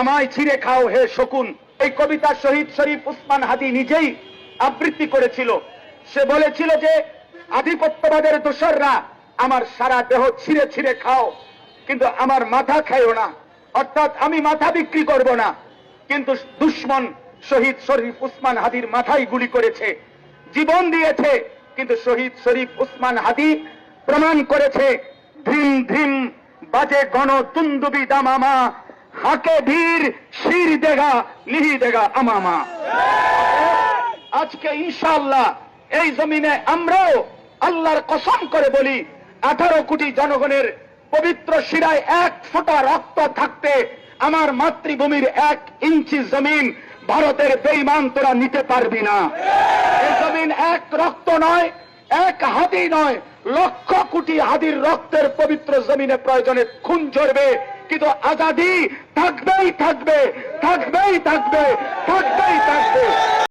আমায় ছিঁড়ে খাও হে শকুন। এই কবিতা শহীদ শরীফ উসমান হাদি নিজেই আবৃত্তি করেছিল। সে বলেছিল যে, আধিপত্যবাদের দোসররা আমার সারা দেহ ছিঁড়ে ছিঁড়ে খাও, কিন্তু আমার মাথা খাইও না। অর্থাৎ আমি মাথা বিক্রি করব না। কিন্তু দুশ্মন শহীদ শরীফ উসমান হাদির মাথায় গুলি করেছে। জীবন দিয়েছে, কিন্তু শহীদ শরীফ উসমান হাদি প্রমাণ করেছে ধ্রিম ধ্রিম বাজে গণ তুন্দুবি দামামা হাকে ধীর, শির দেগা লিহি দেগা, আমামা। আজকে ইনশাআল্লাহ এই জমিনে আমরাও আল্লাহর কসম করে বলি, আঠারো কোটি জনগণের পবিত্র শিরায় এক ফোঁটা রক্ত থাকতে আমার মাতৃভূমির এক ইঞ্চি জমিন ভারতের বেইমান তোরা নিতে পারবি না। এই জমিন এক রক্ত নয়, এক হাদি নয়, লক্ষ কোটি হাদির রক্তের পবিত্র জমিনে প্রয়োজনে খুন ঝরবে। কিন্তু আজাদি থাকবেই থাকবে থাকবেই থাকবে থাকবেই